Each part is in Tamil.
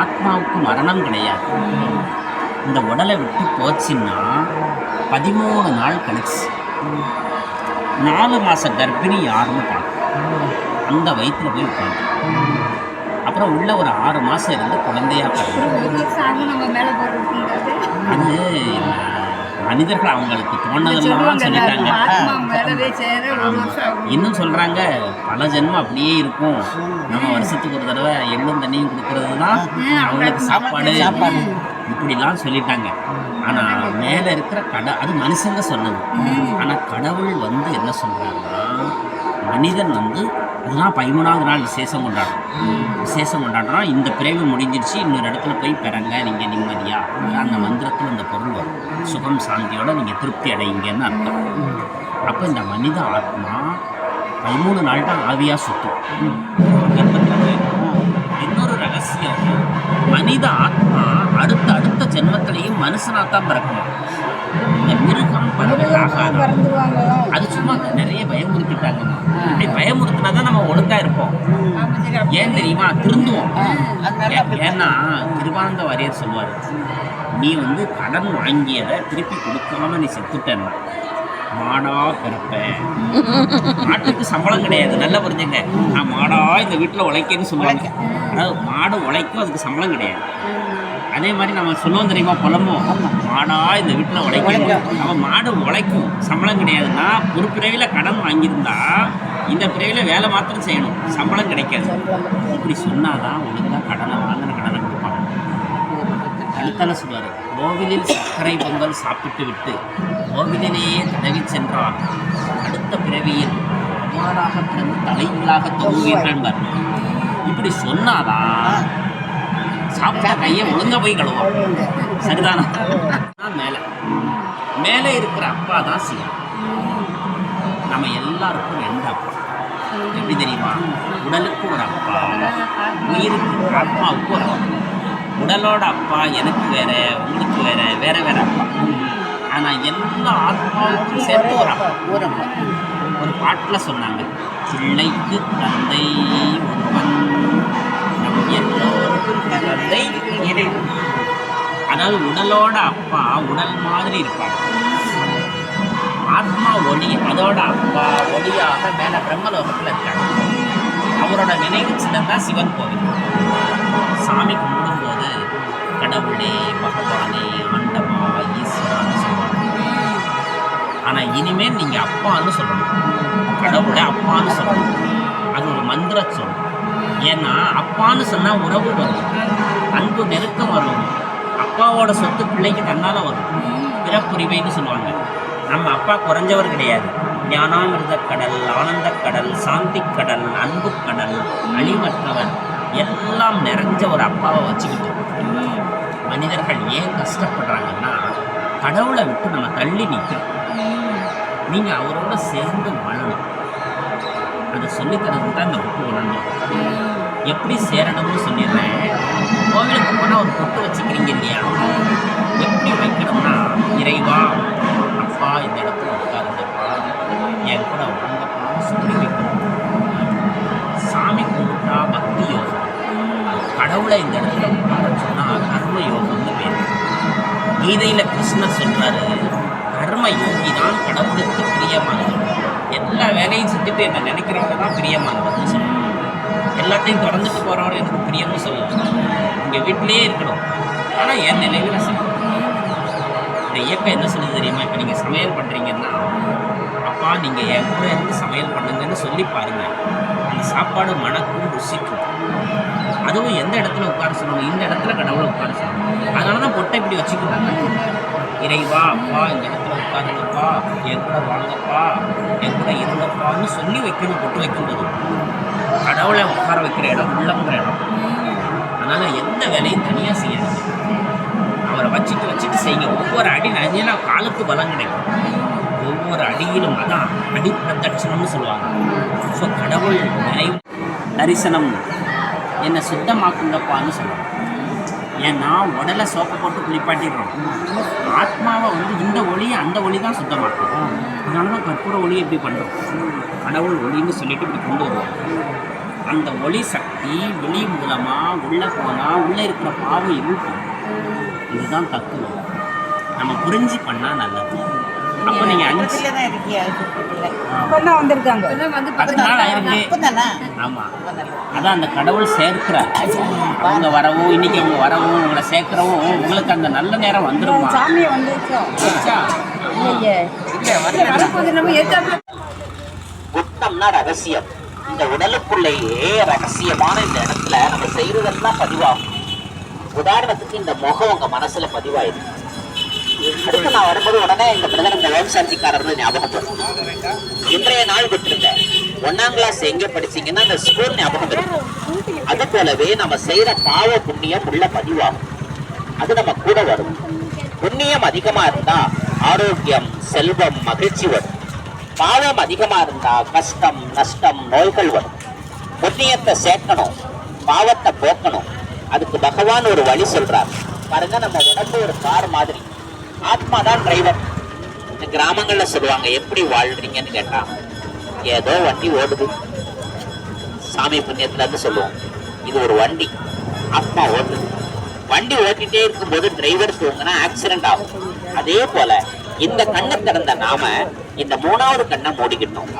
ஆத்மாவுக்கு மரணம் கிடையாது. இந்த உடலை விட்டு போச்சுன்னா பதிமூணு நாள் கழிச்சு நாலு மாத கர்ப்பிணி யாருன்னு பார்க்கும் அந்த வயிற்றுல போய் உட்காந்து அப்புறம் உள்ள ஒரு ஆறு மாதம் இருந்து குழந்தையா பிறகு ஒரு வருஷம் ஆகும் நம்ம மேலே போடுறது. அது மனிதர்கள் அவங்களுக்கு தோணதெல்லாம் சொல்லிட்டாங்க. இன்னும் சொல்றாங்க பல ஜென்மம் அப்படியே இருக்கும். நம்ம வருஷத்துக்கு ஒரு தடவை எள்ளும் தண்ணியும் கொடுக்கறது தான் அவங்களுக்கு சாப்பாடு. சாப்பாடு. இப்படிலாம் சொல்லிட்டாங்க. ஆனா மேல இருக்கிற கட அது மனுஷங்க சொன்னது. ஆனா கடவுள் வந்து என்ன சொல்றாங்கன்னா மனிதன் வந்து அதுதான் பதிமூணாவது நாள் விசேஷம் கொண்டாடுறோம் விசேஷம் கொண்டாடுறோம் இந்த பிறவி முடிஞ்சிருச்சு இன்னொரு இடத்துல போய் பெறங்க நீங்க நிம்மதியா. அந்த மந்திரத்தில் இந்த பொருள் வரும். சுகம் சாந்தியோட நீங்க திருப்தி அடையுங்கன்னு அர்த்தம். அப்போ இந்த மனித ஆத்மா பதிமூணு நாள் தான் ஆவியாக சுற்றும். ரகசியம் மனித ஆத்மா அடுத்த அடுத்த ஜென்மத்திலையும் மனுஷனாக தான் பிறக்கணும். இந்த மிருகம் அது சும்மா நிறைய பயமுறுத்திட்டாங்கம்மா அப்படி பயமுறுத்தினா தான் நம்ம ஒழுங்கா இருப்போம். ஏன் தெரியுமா? திருந்துவோம். ஏன்னா திருவாந்த வாரியர் சொல்லுவார் நீ வந்து கடன் வாங்கியதை திருப்பி கொடுக்காம நீ செத்துட்டேன்னா மாடா பிறப்ப. மாட்டுக்கு சம்பளம் கிடையாது நல்லா புரிஞ்சுங்க. நான் மாடா இந்த வீட்டில் உழைக்கன்னு சொல்லுவாங்க. அதாவது மாடு உழைக்கும் அதுக்கு சம்பளம் கிடையாது. அதே மாதிரி நம்ம சொல்லுவோம் தெரியுமா புலம்பும் மாடா இந்த வீட்டில் உழைக்கும். அவன் மாடு உழைக்கும் சம்பளம் கிடையாதுன்னா ஒரு பிறவியில் கடன் வாங்கியிருந்தா இந்த பிறவியில் வேலை மாத்திரம் செய்யணும். சம்பளம் கிடைக்காது. இப்படி சொன்னாதான் ஒழுங்கா கடனை வாங்கின கடனை கொடுப்பாங்க. கழுத்தால சொல்வார் கோவிலில் சர்க்கரை பொங்கல் சாப்பிட்டுவிட்டு கோவிலிலேயே தடவி சென்றால் அடுத்த பிறவியில் குமாராக பிறந்து தலைகளாக தொங்குவீர்கள் இப்படி சொன்னாதான் சாப்பிட்ட கையை ஒழுங்க போய் கழுவோம் சரிதானா? மேலே. மேலே இருக்கிற அப்பா தான் சிவன் நம்ம எல்லாருக்கும் ரெண்டு அப்பா? எப்படி தெரியுமா? உடலுக்கு ஒரு அப்பா. உயிருக்கு ஆத்மாவுக்கு ஒரு அப்பா. உடலோட அப்பா எனக்கு வேற உங்களுக்கு வேற வேற வேற அப்பா. ஆனா எல்லா ஆத்மாவுக்கும் சேர்த்து ஒரு அப்பா ஒரு ஒரு பாட்டில் சொன்னாங்க பிள்ளைக்கு தந்தை ஒருவன் நம் எல்லோருக்கும் தந்தை இறைவன். அதாவது உடலோட அப்பா உடல் மாதிரி இருப்பாங்க ஆத்மா ஒளி அதோட அப்பா ஒளியாக மேலே பிரம்மலோகத்தில் இருக்காங்க அவரோட நினைவு சின்னம் தான் சிவன் கோவில். சாமி கும்பிடும் கடவுளே பகவானே ஆண்டவா ஈஸ்வரான்னு சொல்லுவாங்க. ஆனால் இனிமேல் நீங்கள் அப்பான்னு சொல்லணும். கடவுளை அப்பான்னு சொல்லணும். அது ஒரு மந்திர சொல். ஏன்னா அப்பான்னு சொன்னால் உறவு வரும். அன்பு நெருக்கம் வரும். அப்பாவோட சொத்து பிள்ளைக்கு தன்னால் வரும். பிறப்புரிமைன்னு சொல்லுவாங்க. நம்ம அப்பா குறைஞ்சவர் கிடையாது. ஞானாமிர்த கடல் ஆனந்த கடல் சாந்தி கடல் அன்பு கடல் அழிவற்றவர் எல்லாம் நிறைஞ்ச ஒரு அப்பாவை வச்சுக்கிட்டு மனிதர்கள் ஏன் கஷ்டப்படுறாங்கன்னா கடவுளை விட்டு நம்ம தள்ளி நிற்கிறோம் நீங்கள் அவரோட சேர்ந்து வாழணும். அதை சொல்லித்தரது தான் இந்த புக்கு உணர்ந்தோம் எப்படி சேரணும்னு சொல்லிடுறேன். கோவிலுக்கு போனால் ஒரு பொட்டு வச்சுக்கிறீங்க இல்லையா? எப்படி வைக்கணும்னா இறைவா அப்பா இந்த இடத்துல உட்காருங்கப்பா என் கூட வாங்கப்பான்னு சொல்லி வைக்கணும். சாமி கும்பிட்டா பக்தி யோகம். கடவுளை இந்த இடத்துல கர்ம யோகம்னு பேர். கீதையில் கிருஷ்ணர் சொல்கிறாரு கர்ம யோகி தான் கடவுளுக்கு பிரியமானவர். எல்லா வேலையும் செஞ்சுட்டு என்ன நினைக்கிறவங்க தான் பிரியமானவர்னு சொல்லுவாங்க எல்லாத்தையும் தொடர்ந்துட்டு போகிறவர் எனக்கு பிரியம்னு சொல்லுவாங்க இங்கே வீட்டிலேயே இருக்கணும். ஆனால் என் நினைவில் செய்யணும் இந்த இயக்கம் என்ன சொல்லுது தெரியுமா? இப்போ நீங்கள் சமையல் பண்ணுறீங்கன்னா அப்பா நீங்கள் என் கூட இருந்து சமையல் பண்ணுங்கன்னு சொல்லி பாருங்கள் அந்த சாப்பாடு மணக்கும் ருசிக்கும். அதுவும் எந்த இடத்துல உட்கார சொல்லணும்? இந்த இடத்துல கடவுளை உட்கார சொல்லணும். அதனால தான் பொட்டை இப்படி வச்சுக்கிறாங்க இறைவா அப்பா இந்த இடத்துல உட்காருங்கப்பா என் கூட வாங்கப்பா என் கூட இருங்கப்பான்னு சொல்லி வைக்கணும் பொட்டு வைக்கும்போது. கடவுளை உட்கார வைக்கிற இடம் உள்ளங்கிற இடம். அதனால் எந்த வேலையும் தனியாக செய்யணும் அவரை வச்சுட்டு வச்சுட்டு செய்யுங்க. ஒவ்வொரு அடி நஞ்சினா காலுக்கு பலம் கிடைக்கும். ஒவ்வொரு அடியிலும் அதான் அடி பிரதட்சணம்னு சொல்லுவாங்க. ஸோ கடவுள் நிறைவு தரிசனம். என்னை சுத்தமாக்குங்கப்பான்னு சொல்லுவாங்க. ஏன்னா உடலை சோப்பை போட்டு குளிப்பாட்டிடுறோம். ஆத்மாவை வந்து இந்த ஒளியை அந்த ஒளி தான் சுத்தமாக்கும். அதனால தான் கற்பூர ஒளி எப்படி பண்ணுறோம் கடவுள் ஒளின்னு சொல்லிட்டு இப்படி கொண்டு வருவோம் அந்த ஒளி சக்தி வெளி மூலமாக உள்ளே போனால் உள்ளே இருக்கிற பாவம் இருக்கும் இதுதான் தத்துவம். நம்ம புரிஞ்சு பண்ணால் நல்லது. அஞ்சு வந்திருக்காங்க. நாள் ஆயிருக்கு ஆமா. அதான் அந்த கடவுள் சேர்க்கிறார். அவங்க வரவும் இன்னைக்கு அவங்க வரவும் உங்களை சேர்க்கிறவும் உங்களுக்கு அந்த நல்ல நேரம் வந்துருமா? சாமியை வந்துருச்சோம் குத்தம்னா ரகசியம். இந்த உடலுக்குள்ளேயே ரகசியமான இந்த இடத்துல நம்ம செய்யறதெல்லாம் பதிவாகும். உதாரணத்துக்கு இந்த முகம் உங்க மனசுல பதிவாயிருக்கு. அடுத்து நான் வரும்போது உடனே இந்த பிரதர் இந்த ஓம் சாந்திக்காரர் ஞாபகம் வரும் இன்றைய நாள் விட்டுருங்க ஒன்னாம் கிளாஸ் எங்க படிச்சீங்கன்னா அந்த ஸ்கூல் ஞாபகம் இருக்கும் அது போலவே நம்ம செய்யற பாவ புண்ணியம் உள்ள பதிவாகும் அது நம்ம கூட வரும் புண்ணியம் அதிகமா இருந்தா ஆரோக்கியம் செல்வம் மகிழ்ச்சி வரும் பாவம் அதிகமா இருந்தா கஷ்டம் நஷ்டம் நோய்கள் வரும் புண்ணியத்தை சேர்க்கணும் பாவத்தை போக்கணும் அதுக்கு பகவான் ஒரு வழி சொல்றார் பாருங்க நம்ம உடம்பு ஒரு கார் மாதிரி ஆத்மா தான் டிரைவர் இந்த கிராமங்கள்ல சொல்லுவாங்க எப்படி வாழ்றீங்கன்னு கேட்டா ஏதோ வண்டி ஓடுது. சாமி புண்ணியத்துல இருந்து சொல்லுவோம் இது ஒரு வண்டி ஆத்மா ஓடுது. வண்டி ஓட்டிட்டே இருக்கும்போது டிரைவர் தூங்கினா ஆக்சிடென்ட் ஆகும். அதே போல இந்த கண்ணை திறந்த நாம இந்த மூணாவது கண்ணை மூடிக்கிட்டோம்.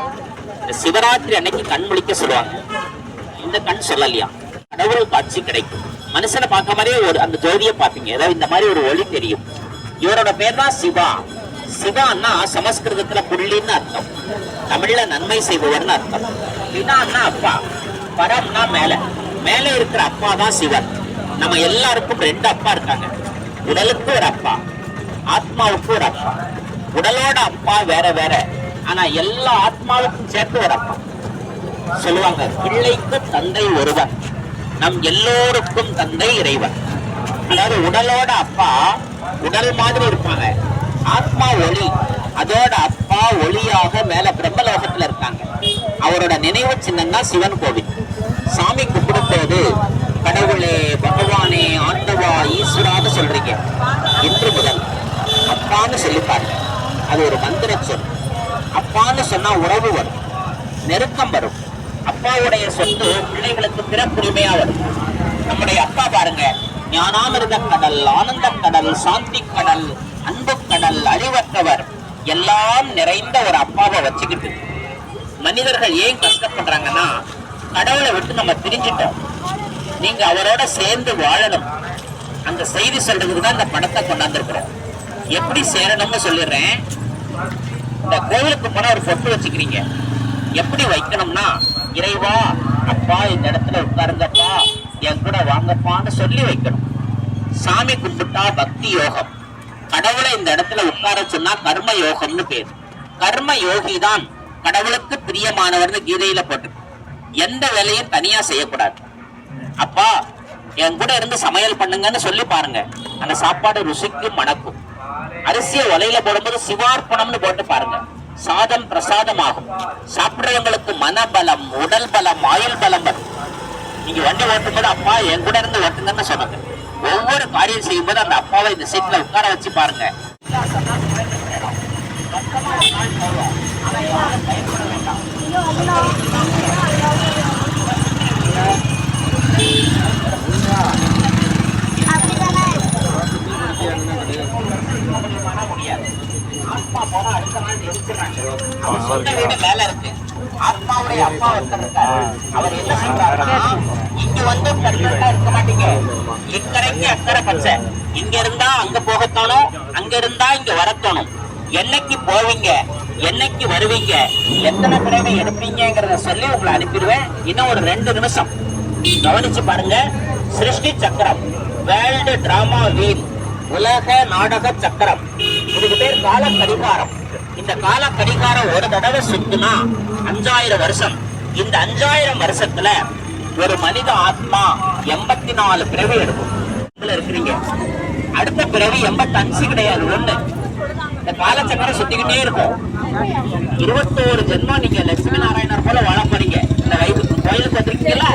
இந்த சிவராத்திரி அன்னைக்கு கண் முழிக்க சொல்லுவாங்க. இந்த கண் சொல்லலையா? கடவுள் காட்சி கிடைக்கும். மனுஷனை பார்க்க மாதிரியே ஒரு அந்த ஜோதியை பார்ப்பீங்க. ஏதாவது இந்த மாதிரி ஒரு ஒளி தெரியும். இவரோட பேர் தான் சிவா. சிவான்னா சமஸ்கிருதத்துல புள்ளின்னு அர்த்தம். தமிழ்ல நன்மை செய்பவர்னு அர்த்தம். பிதான்னா அப்பா. பரம்னா மேல. மேல இருக்கிற அப்பா தான் சிவன். நம்ம எல்லாருக்கும் ரெண்டு அப்பா இருக்காங்க. உடலுக்கு ஒரு அப்பா. ஆத்மாவுக்கு ஒரு அப்பா. உடலோட அப்பா வேற வேற. ஆனா எல்லா ஆத்மாவுக்கும் சேர்த்து ஒரு அப்பா. சொல்லுவாங்க பிள்ளைக்கு தந்தை ஒருவன். நம் எல்லோருக்கும் தந்தை இறைவன். அதாவது உடலோட அப்பா உடல் மாதிரி இருப்பாங்க. ஆத்மா ஒளி அதோட அப்பா ஒளியாக மேல பிரம்மலோகத்துல இருக்காங்க. அவரோட நினைவு சின்னம் தான் சிவன் கோவில். சாமி கும்பிடும்போது கடவுளே பகவானே ஆண்டவா ஈஸ்வரான்னு சொல்றீங்க. இன்று முதல் அப்பான்னு சொல்லி பாருங்க. அது ஒரு மந்திர சொல். அப்பான்னு சொன்னா உறவு வரும். நெருக்கம் வரும். அப்பாவுடைய சொத்து பிள்ளைகளுக்கு பிறப்புரிமையா வரும். நம்முடைய அப்பா பாருங்க ஞானாமிருத கடல் ஆனந்த கடல் சாந்தி கடல் அன்பு கடல் அறிவற்றவர் எல்லாம் நிறைந்த ஒரு அப்பாவை வச்சுக்கிட்டு மனிதர்கள் ஏன் கஷ்டப்படுறாங்கன்னா கடவுளை விட்டு நம்ம பிரிஞ்சிட்டோம். நீங்க அவரோட சேர்ந்து வாழணும். அந்த செய்தி சொல்றதுக்கு தான் இந்த படத்தை கொண்டாந்துருக்கிறோம். எப்படி சேரணும்னு சொல்லிடுறேன். இந்த கோவிலுக்கு போனா ஒரு பொட்டு வச்சுக்கிறீங்க. எப்படி வைக்கணும்னா இறைவா அப்பா இந்த இடத்துல உட்காருங்கப்பா. என் கூட வாங்கப்பான்னு சொல்லி வைக்கணும். சாமி கும்பிட்டா பக்தி யோகம். கடவுளை இந்த இடத்துல உட்கார சொன்னா கர்ம யோகம்னு பேர். கர்ம யோகி தான் கடவுளுக்கு பிரியமானவர்னு கீதையில போட்டு எந்த வேலையும் தனியா செய்யக்கூடாது. அப்பா என் கூட இருந்து சமையல் பண்ணுங்கன்னு சொல்லி பாருங்க. அந்த சாப்பாடு ருசிக்கும் மணக்கும். அரிசியை ஒலையில போடும்போது சிவார்ப்பணம்னு போட்டு பாருங்க. சாதம் பிரசாதமாகும். சாப்பிடுறவங்களுக்கு மனபலம் உடல் பலம் ஆயுள் பலம் வரும். நீங்க வண்டி ஓட்டும் போது அப்பா என் கூட இருந்து ஓட்டுங்கன்னு சொன்னாங்க. ஒவ்வொரு காரியம் செய்யும் போது அந்த அப்பாவை இந்த சீட்ல உட்கார வச்சு பாருங்க. அப்பா போனா அடுத்த நாள் எரிச்சிடுறாங்க அவர் சொந்த வீடு மேல இருக்கு. ஆத்மாவுடைய அப்பா ஒருத்தர் இருக்காரு. அவர் என்ன சொல்றாருன்னா இங்க வந்து பெர்மனண்டா இருக்க மாட்டீங்க. இக்கரைக்கு அக்கறை பச்சை. இங்க இருந்தா அங்க போகத்தோணும் அங்க இருந்தா இங்க வரத்தோணும். என்னைக்கு போவீங்க? என்னைக்கு வருவீங்க? எத்தனை பிறவை எடுப்பீங்கிறத சொல்லி உங்களை அனுப்பிடுவேன். இன்னும் ஒரு ரெண்டு நிமிஷம். கவனிச்சு பாருங்க. சிருஷ்டி சக்கரம் வேர்ல்டு டிராமா வீல் உலக நாடக சக்கரம். இதுக்கு பேர் கால கடிகாரம் இந்த கால கடிகாரம் ஒரு தடவை சுத்துனா அஞ்சாயிரம் வருஷம். இந்த அஞ்சாயிரம் வருஷத்துல ஒரு மனித ஆத்மா எண்பத்தி நாலு பிறவி எடுக்கும். இருக்கிறீங்க. அடுத்த பிறவி எண்பத்தஞ்சு கிடையாது ஒண்ணு. இந்த காலச்சக்கரம் சுத்திக்கிட்டே இருக்கும். இருபத்தோரு ஜென்மம் நீங்க லட்சுமி நாராயணர் போல வாழ போறீங்க. இந்த வைகுண்ட கோயிலுக்கு வந்திருக்கீங்களா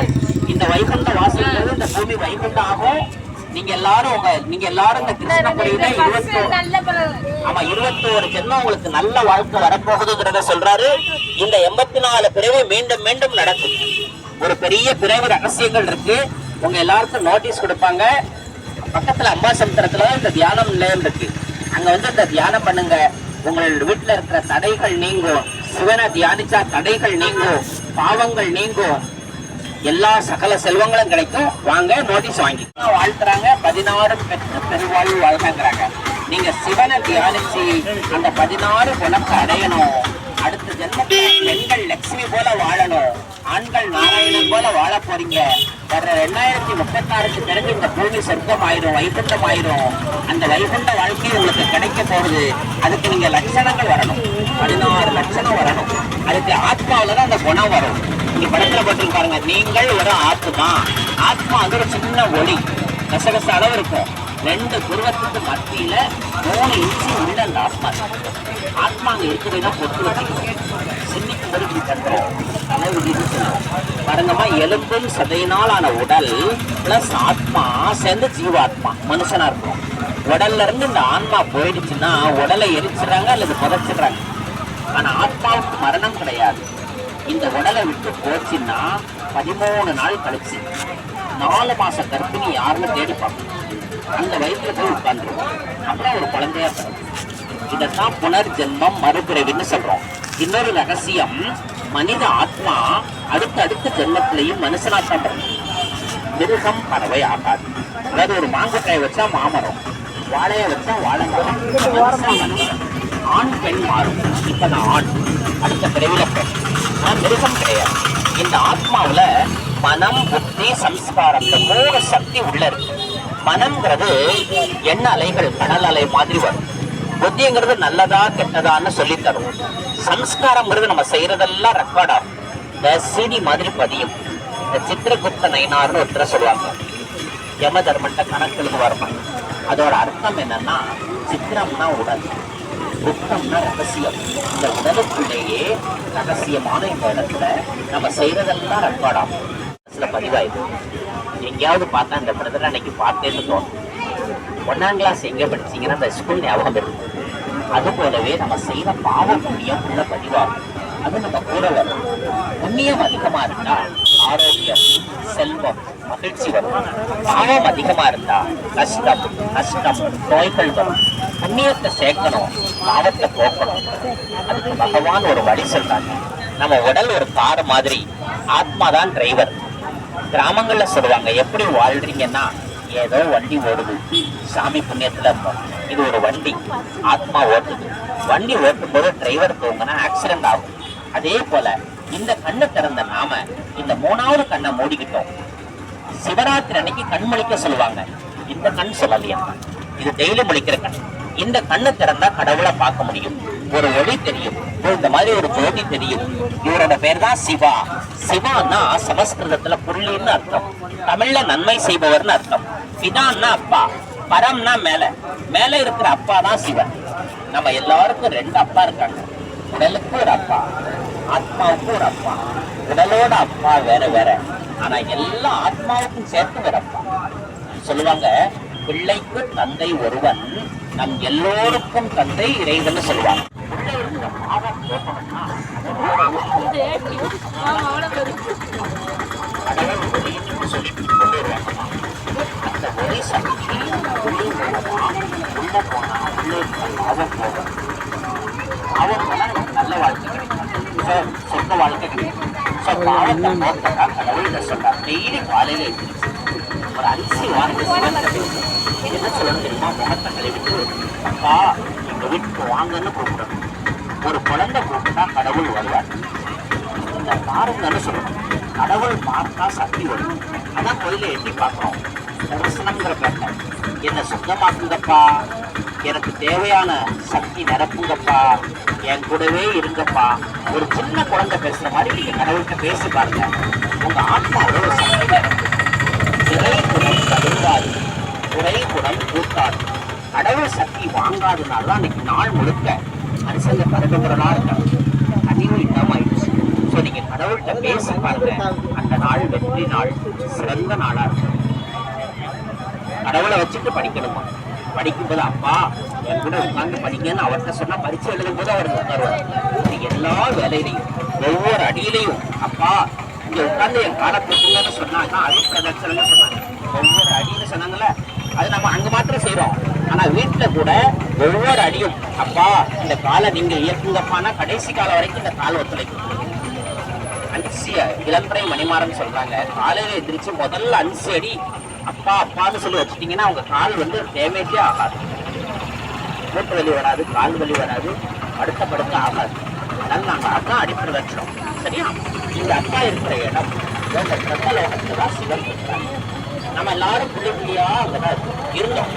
இந்த வைகுண்ட வாசல் இந்த பூமி வைகுண்டம் ஆகும் நீங்க எல்லாரும் உங்க நீங்க எல்லாரும் இந்த கிருஷ்ணபுரியில இருபத்தோரு ஆமா இருபத்தோரு ஜென்மம் உங்களுக்கு நல்ல வாழ்க்கை வரப்போகுதுங்கிறத சொல்றாரு. இந்த எண்பத்தி நாலு பிறவி மீண்டும் மீண்டும் நடக்கும். ஒரு பெரிய பிறகு ரகசியங்கள் இருக்கு. உங்க எல்லாருக்கும் நோட்டீஸ் கொடுப்பாங்க. பக்கத்துல அம்மா சமுத்திரத்துல இந்த தியானம் நிலையம் இருக்கு. அங்க வந்து இந்த தியானம் பண்ணுங்க. உங்களோட வீட்டுல இருக்கிற தடைகள் நீங்கும். சிவனை தியானிச்சா தடைகள் நீங்கும். பாவங்கள் நீங்கும். எல்லா சகல செல்வங்களும் கிடைக்கும். வாங்க நோட்டீஸ் வாங்கி வாழ்த்துறாங்க. பதினாறு பெற்று பெருவாழ்வு வாழ்கிறாங்க நீங்க சிவனை தியானிச்சு அந்த பதினாறு குணத்தை அடையணும். அடுத்த ஜென்மத்துல பெண்கள் லட்சுமி போல வாழணும். ஆண்கள் நாராயணன் போல வாழ போறீங்க. வர்ற ரெண்டாயிரத்தி முப்பத்தாறுக்கு பிறகு இந்த பூமி சொர்க்கம் ஆயிரும் வைகுண்டம் ஆயிரும் அந்த வைகுண்ட வாழ்க்கை உங்களுக்கு கிடைக்க போகுது. அதுக்கு நீங்க லட்சணங்கள் வரணும். பதினாறு லட்சணம் வரணும். அதுக்கு ஆத்மாவில தான் அந்த குணம் வரும். நீங்க படத்துல போட்டு நீங்கள் ஒரு ஆத்மா. ஆத்மா அது ஒரு சின்ன ஒளி. கசகச அளவு இருக்கும் ரெண்டு புருவத்துக்கு மத்தியில மூணு இன்ச்சு உள்ள அந்த ஆத்மா. ஆத்மா அங்க இருக்குதுன்னா பொட்டு வச்சுக்கணும். சின்னிக்கு ஒரு இப்படி தட்டுறோம் தலை விதிட்டு பாருங்கம்மா எலும்பும் சதையினால் ஆன உடல் பிளஸ் ஆத்மா சேர்ந்து ஜீவாத்மா மனுஷனா இருக்கும். உடல்ல இருந்து இந்த ஆன்மா போயிடுச்சுன்னா உடலை எரிச்சிடுறாங்க அல்லது புதைச்சிடுறாங்க. ஆனா ஆத்மாவுக்கு மரணம் கிடையாது. இந்த உடலை விட்டு போச்சுன்னா பதிமூணு நாள் கழிச்சு. நாலு மாச கர்ப்பிணி யாருன்னு தேடி பார்க்கணும். அந்த வயிற்றுல போய் உட்காந்துருவோம் அப்புறம் ஒரு குழந்தையா பிறக்கும். இதைத்தான் புனர்ஜென்மம் மறுபிறவின்னு சொல்றோம். இன்னொரு ரகசியம் மனித ஆத்மா அடுத்த அடுத்த ஜென்மத்திலையும் மனுஷனாத்தான் பிறக்கும். மிருகம் பறவை ஆகாது. அதாவது ஒரு மாங்கொட்டையை வச்சா மாமரம் வாழையை வச்சா வாழை ஆண் பெண் மாறும். இப்ப நான் ஆண் அடுத்த பிறவில பெண் ஆனால் மிருகம் கிடையாது. இந்த ஆத்மாவில் மனம் புத்தி சம்ஸ்காரம் இந்த மூணு சக்தி உள்ள இருக்கு. மனம்ங்கிறது எண்ண அலைகள் கடல் அலை மாதிரி வரும். புத்திங்கிறது நல்லதா கெட்டதான்னு சொல்லி தரும் சம்ஸ்காரம்ங்கிறது நம்ம செய்யறதெல்லாம் ரெக்கார்ட் ஆகும். இந்த சிடி மாதிரி பதியும். இந்த சித்திரகுப்த நயனார்னு ஒருத்தர சொல்லுவாங்க. யம தர்மன்ட்ட கணக்கு வரணும் அதோட அர்த்தம் என்னன்னா சித்திரம்னா உடல் குப்தம்னா ரகசியம். இந்த உடலுக்குள்ளேயே ரகசியமான இந்த இடத்துல நம்ம செய்யறதெல்லாம் ரெக்கார்ட் ஆகும். சில எங்கேயாவது பார்த்தா இந்த பிரதர் அன்னைக்கு பார்த்தேன்னு தோணும். ஒன்னாம் கிளாஸ் எங்க படிச்சீங்கன்னா அந்த ஸ்கூல் ஞாபகம் இருக்கு. அது போலவே நம்ம செய்யற பாவ புண்ணியம் உள்ள பதிவாகும். அது நம்ம கூட வரும். புண்ணியம் அதிகமா இருந்தா ஆரோக்கியம் செல்வம் மகிழ்ச்சி வரும். பாவம் அதிகமா இருந்தா கஷ்டம் நஷ்டம் நோய்கள் வரும். புண்ணியத்தை சேர்க்கணும் பாவத்தை போக்கணும். அதுக்கு பகவான் ஒரு வழி சொல்றாங்க நம்ம உடல் ஒரு கார் மாதிரி ஆத்மா தான் டிரைவர் கிராமங்கள்ல சொல்லுவாங்க எப்படி வாழ்றீங்கன்னா ஏதோ வண்டி ஓடுது. சாமி புண்ணியத்துல இது ஒரு வண்டி. ஆத்மா ஓட்டுது. வண்டி ஓட்டும் போது டிரைவர் தூங்கினா ஆக்சிடென்ட் ஆகும். அதே போல இந்த கண்ணை திறந்த நாம இந்த மூணாவது கண்ணை மூடிக்கிட்டோம். சிவராத்திரி அன்னைக்கு கண் முழிக்க சொல்லுவாங்க. இந்த கண் சொல்லலையா? இது டெய்லி முழிக்கிற கண். இந்த கண்ணை திறந்தா கடவுளை பார்க்க முடியும். ஒரு ஒளி தெரியும். ஒரு இந்த மாதிரி ஒரு ஜோதி தெரியும். இவரோட பேர் தான் சிவா. சிவான்னா சமஸ்கிருதத்துல புள்ளின்னு அர்த்தம். தமிழ்ல நன்மை செய்பவர்னு அர்த்தம். பிதான்னா அப்பா. பரம்னா மேல. மேல இருக்கிற அப்பா தான் சிவன். நம்ம எல்லாருக்கும் ரெண்டு அப்பா இருக்காங்க. உடலுக்கு ஒரு அப்பா. ஆத்மாவுக்கு ஒரு அப்பா. உடலோட அப்பா வேற வேற. ஆனா எல்லா ஆத்மாவுக்கும் சேர்த்து வேற அப்பா. சொல்லுவாங்க பிள்ளைக்கு தந்தை ஒருவன் நம் எல்லோருக்கும் தந்தை இறைவன் சொல்லுவாங்க. அந்த சக்தி நல்ல வாழ்க்கை கிடைக்கும் ஸோ பாவத்தை போக்கா கடவுள் சொல்றார் டெய்லி காலையில ஒரு அரிசி வாங்கி என்ன சொல்லணும் தெரியுமா முகத்தை கழுவிட்டு அப்பா வீட்டுக்கு வாங்கன்னு கூப்பிடணும் ஒரு குழந்தை கூப்பிட்டா கடவுள் வருவார். இந்த பாருங்கன்னு சொல்லணும் கடவுள் பார்த்தா சக்தி வரும். அதான் கோயில எட்டி பார்க்குறோம். தரிசனங்கிற பேட்டை என்னை சுத்தமாக்குங்கப்பா எனக்கு தேவையான சக்தி நிரப்புங்கப்பா. என் கூடவே இருங்கப்பா. ஒரு சின்ன குழந்தை பேசுற மாதிரி நீங்க கடவுள்கிட்ட பேசி பாருங்க. உங்க ஆத்மாவோட ஒரு சக்தி நிரப்பும். திரை குணம் தகுந்தாது குறை குணம் கூட்டாது கடவுள் சக்தி வாங்காதனால தான் அன்னைக்கு நாள் முழுக்க மனுஷங்க பரபரா இருக்காங்க கனிவு இல்லாம ஆயிடுச்சு ஸோ நீங்க கடவுள்கிட்ட பேசி பாருங்க. அந்த நாள் வெற்றி நாள் சிறந்த நாளா இருக்கும். கடவுளை வச்சுட்டு படிக்கணுமா? படிக்கும்போது அப்பா என் கூட உட்கார்ந்து படிங்கன்னு அவர்கிட்ட சொன்னா பரீட்சை எழுதும் போது அவர் உட்காருவார். இது எல்லா வேலையிலையும் ஒவ்வொரு அடியிலையும் அப்பா இங்க உட்கார்ந்து என் காலை தூக்குங்கன்னு சொன்னாங்க அடிப்பிரதட்சணம்னு சொன்னாங்க. ஒவ்வொரு அடின்னு சொன்னாங்கல்ல அது நம்ம அங்க மாத்திரம் செய்கிறோம் ஆனா வீட்டுல கூட ஒவ்வொரு அடியும் அப்பா இந்த காலை நீங்க இயக்குங்கப்பானா கடைசி காலம் வரைக்கும் இந்த கால் ஒத்துழைக்கும். அஞ்சு இளம்பரை மணிமாறன் சொல்றாங்க. காலையில எதிரிச்சு முதல்ல அஞ்சு அடி அப்பா அப்பான்னு சொல்லி வச்சுட்டீங்கன்னா அவங்க கால் வந்து டேமேஜே ஆகாது. மூட்டு வலி வராது கால் வலி வராது படுத்த படுத்த ஆகாது. அதனால நாங்க அதான் அடிப்படை வச்சிடும் சரியா? இந்த அப்பா இருக்கிற இடம் இந்த தான் சிவன் இருக்கிறாங்க நம்ம எல்லாரும் புள்ளி புள்ளியா அங்கதான் இருந்தோம்.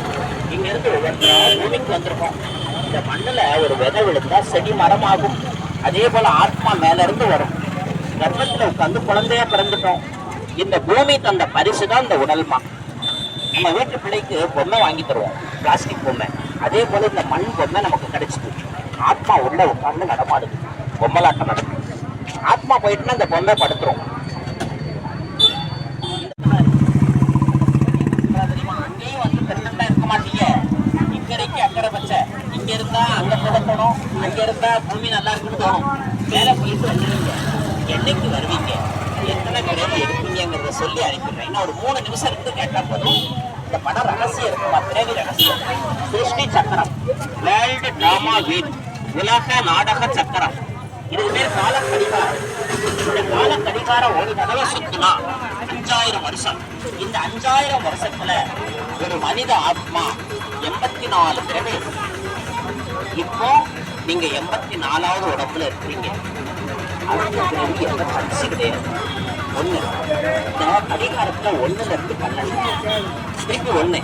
இங்க இருந்து ஒவ்வொருத்தரா பூமிக்கு வந்திருக்கோம். இந்த மண்ணுல ஒரு விதை விழுந்தா செடி மரமாகும். அதே போல ஆத்மா மேல இருந்து வரும். கர்ப்பத்துல உட்காந்து குழந்தையா பிறந்துட்டோம். இந்த பூமி தந்த பரிசு தான் இந்த உடல்மா. நம்ம வீட்டு பிள்ளைக்கு பொம்மை வாங்கி தருவோம். பிளாஸ்டிக் பொம்மை. அதே போல இந்த மண் பொம்மை நமக்கு கிடைச்சிது. ஆத்மா உள்ள உட்கார்ந்து நடமாடுது. பொம்மலாட்டம் நடக்கும் ஆத்மா போயிட்டுன்னா இந்த பொம்மை படுத்துரும் தெரியுமா? அங்கேயும் வந்து பெர்மனண்டா இருக்க மாட்டீங்க இக்கரைக்கு அக்கறை பச்சை இங்க இருந்தா அங்க போடணும் அங்க இருந்தா பூமி நல்லா இருக்குன்னு தோணும். மேல போயிட்டு வந்துடுவீங்க என்னைக்கு வருவீங்க? எத்தனை பிறகு எடுப்பீங்கிறத சொல்லி அனுப்பிடுறேன். இன்னும் ஒரு மூணு நிமிஷம் இருந்து கேட்டா போதும். இந்த படம் ரகசியம் இருக்குமா? பிறவி ரகசியம். சிருஷ்டி சக்கரம். வேர்ல்டு டிராமா வீட். உலக நாடக சக்கரம். இதுக்கு பேர் கால கடிகாரம் இந்த கால கடிகாரம் ஒரு தடவை சுத்தினா அஞ்சாயிரம் வருஷம். இந்த அஞ்சாயிரம் வருஷத்துல ஒரு மனித ஆத்மா எண்பத்தி நாலு பிறவி இப்போ நீங்க எண்பத்தி நாலாவது உடம்புல இருக்கிறீங்க. அடுத்த பிறவி எந்த பரிசு கிடையாது ஒண்ணு. இந்த கடிகாரத்துல ஒண்ணுல இருந்து பன்னெண்டு. திருப்பி ஒண்ணு.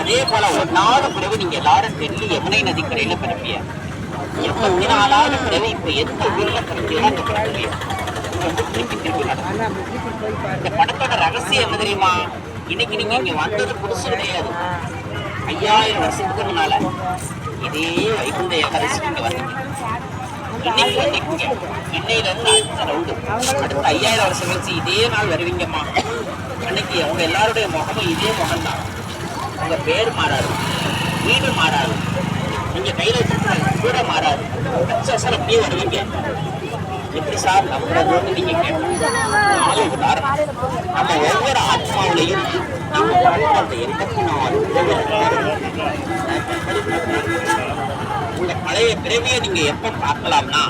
அதே போல ஒன்னாவது பிறகு நீங்க எல்லாரும் டெல்லி யமுனை நதிக்கரையில பிறப்பிய? எண்பத்தி நாலாவது பிறகு இப்ப எந்த ஊர்ல பிறப்பியோ அந்த திருப்பி திருப்பி இந்த படத்தோட ரகசியம் என்ன தெரியுமா? இன்னைக்கு நீங்க இங்க வந்தது புதுசு கிடையாது. ஐயாயிரம் வருஷத்துக்கு முன்னால இதே வைகுண்ட ஏகாதசிக்கு இங்கே வந்தீங்க இன்னைக்கு வந்தீங்க இன்னையில இருந்து அடுத்த ரவுண்டு அடுத்த ஐயாயிரம் வருஷம் கழிச்சு இதே நாள் வருவீங்கம்மா. அன்னைக்கு அவங்க எல்லாருடைய முகமும் இதே முகம் தான் பேர் மாறாது. வீடு மாறாது. நீங்க கையில வச்சிருக்க கூட மாறாது. அச்சசல் அப்படியே வருவீங்க. எப்படி சார் நம்புறதுன்னு நீங்க கேட்கணும் நம்ம ஒவ்வொரு ஆத்மாவிலையும் நம்ம பிறந்த அந்த எண்பத்தி நாலு இந்த பழைய பிறவியை நீங்க எப்ப பார்க்கலாம்னா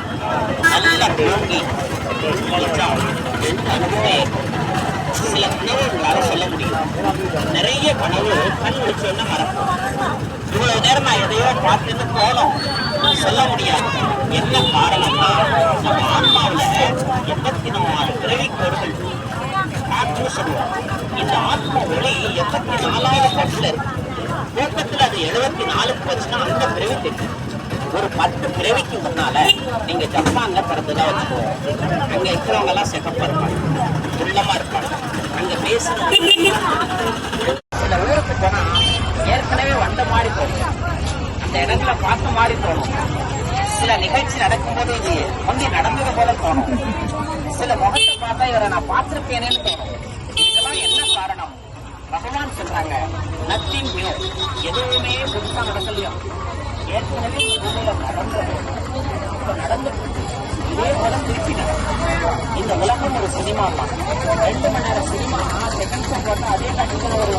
நல்ல தூங்கி அனுபவம் சில கனவு உங்களால சொல்ல முடியும். நிறைய கனவு கண் முடிச்சோன்னா மறக்கும். இவ்வளவு நேரம் நான் எதையோ பார்த்துட்டு போனோம். சொல்ல முடியாது. என்ன காரணம்னா நம்ம ஆத்மாவுல எண்பத்தி நாலு பிறவி கோடுகள் காற்று சொல்லுவோம் இந்த ஆத்ம ஒளி எண்பத்தி நாலாவது கட்டில் இருக்கு. தூக்கத்துல அது எழுபத்தி நாலுக்கு வச்சுன்னா அந்த பிறவி தெரியும் ஒரு பத்து பிறவிக்கு முன்னால நீங்க ஜப்பான்ல பிறந்ததா வச்சுக்கோங்க. அங்க இருக்கிறவங்க எல்லாம் சிகப்பா இருப்பாங்க. உள்ளமா இருப்பாங்க. அங்க பேசுறது சில ஊருக்கு போனா ஏற்கனவே வந்த மாதிரி தோணும் அந்த இடத்துல பார்த்த மாதிரி தோணும் சில நிகழ்ச்சி நடக்கும்போது இது முந்தி நடந்தது போல தோணும். சில முகத்தை பார்த்தா இவரை நான் பார்த்திருப்பேனேன்னு தோணும். இதெல்லாம் என்ன காரணம்? பகவான் சொல்றாங்க நத்திங் நியூ எதுவுமே புதுசா நடக்கலையும் ஏற்கனவே பூமியில நடந்தது. நடந்து இதே போல திருப்பி இந்த உலகம் ஒரு சினிமா தான். ரெண்டு மணி நேரம் சினிமா செகண்ட்ஸ் போட்டா அதே கட்டத்தில் ஒரு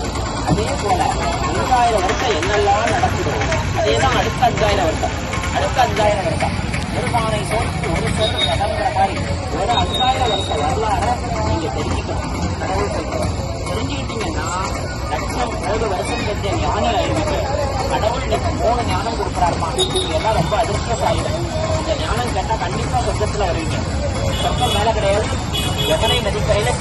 அதே போல அஞ்சாயிரம் வருஷம் என்னெல்லாம் நடக்குதோ அதே தான் அடுத்த அஞ்சாயிரம் வருஷம். அடுத்த அஞ்சாயிரம் வருஷம். ஒரு பானை சோறுக்கு ஒரு சொல் நடங்கிற மாதிரி ஒரு அஞ்சாயிரம் வருஷம் வரலாற நீங்க தெரிஞ்சுக்கணும். கடவுள் சொல்றோம் தெரிஞ்சுக்கிட்டீங்கன்னா லட்சம் ஒரு வருஷம் செஞ்ச ஞானம் ஆயிடுவீங்க கடவுள் இன்னைக்கு மூணு ஞானம் கொடுக்குறாருமா? நீங்க எல்லாம் ரொம்ப அதிர்ஷ்டசாலிகள் இந்த ஞானம் கேட்டா கண்டிப்பா சொர்க்கத்துல வருவீங்க. சொர்க்கம் மேல கிடையாது. எவனை நதிக்கரையில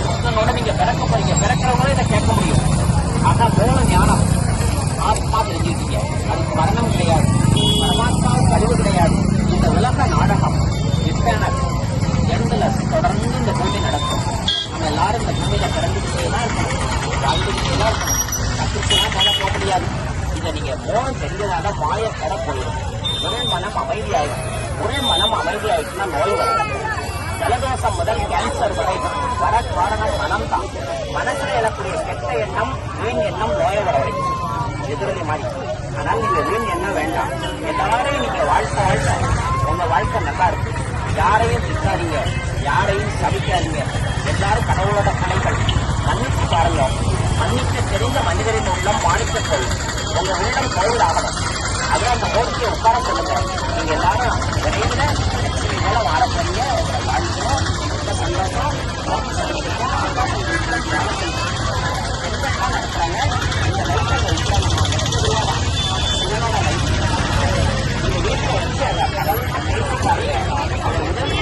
செய்யாதீங்க எல்லாரும் கடவுளோட பிள்ளைகள் மன்னிச்சு பாருங்க. மன்னிக்க தெரிந்த மனிதரின் உள்ளம் மாணிக்க சொல் உங்க உள்ளம் கடவுள் ஆகணும் அதான் அந்த மோடிக்கு உட்கார சொல்லுங்க. நீங்க எல்லாரும் விரைவில் லட்சுமி மேல வாழ போறீங்க. வாழ்க்கிறோம் சந்தோஷம் நடத்துறாங்க இந்த லைஃப் நம்ம வீட்டில் வச்சு அதை கடவுள் பேசி பாருங்க